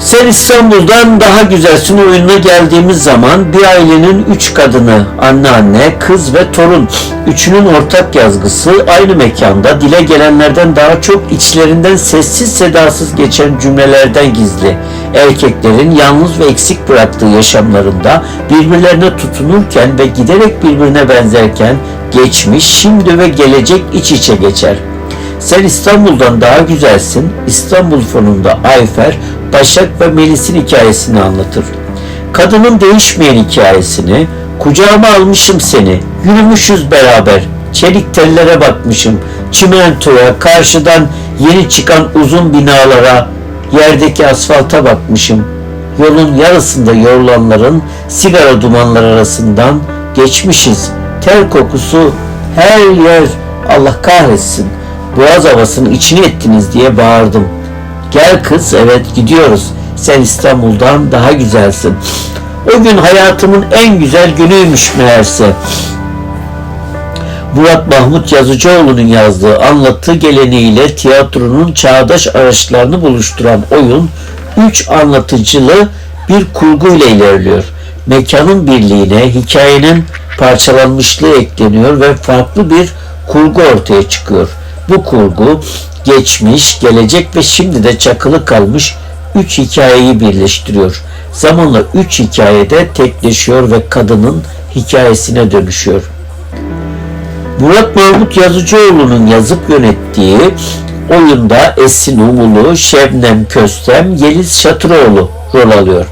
Sen İstanbul'dan daha güzelsin oyununa geldiğimiz zaman bir ailenin üç kadını, anneanne, kız ve torun, üçünün ortak yazgısı aynı mekanda dile gelenlerden daha çok içlerinden sessiz sedasız geçen cümlelerden gizli. Erkeklerin yalnız ve eksik bıraktığı yaşamlarında birbirlerine tutunurken ve giderek birbirine benzerken geçmiş, şimdi ve gelecek iç içe geçer. Sen İstanbul'dan daha güzelsin. İstanbul fonunda Ayfer, Başak ve Melis'in hikayesini anlatır. Kadının değişmeyen hikayesini, kucağıma almışım seni, yürümüşüz beraber, çelik tellere bakmışım, çimentoya, karşıdan yeni çıkan uzun binalara, yerdeki asfalta bakmışım. Yolun yarısında yorulanların sigara dumanları arasından geçmişiz. Ter kokusu her yer Allah kahretsin. Boğaz havasının içine ettiniz diye bağırdım. Gel kız evet gidiyoruz. Sen İstanbul'dan daha güzelsin. O gün hayatımın en güzel günüymüş meğerse. Murat Mahmut Yazıcıoğlu'nun yazdığı anlatı geleneğiyle tiyatronun çağdaş araçlarını buluşturan oyun üç anlatıcılı bir kurgu ile ilerliyor. Mekanın birliğine hikayenin parçalanmışlığı ekleniyor ve farklı bir kurgu ortaya çıkıyor. Bu kurgu geçmiş, gelecek ve şimdi de çakılı kalmış üç hikayeyi birleştiriyor. Zamanla üç hikayede tekleşiyor ve kadının hikayesine dönüşüyor. Murat Mahmut Yazıcıoğlu'nun yazıp yönettiği oyunda Esin Umulu, Şebnem Köstem, Yeliz Şatıroğlu rol alıyor.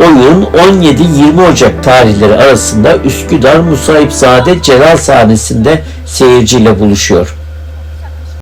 Oyun 17-20 Ocak tarihleri arasında Üsküdar Musahipzade Celal sahnesinde seyirciyle buluşuyor.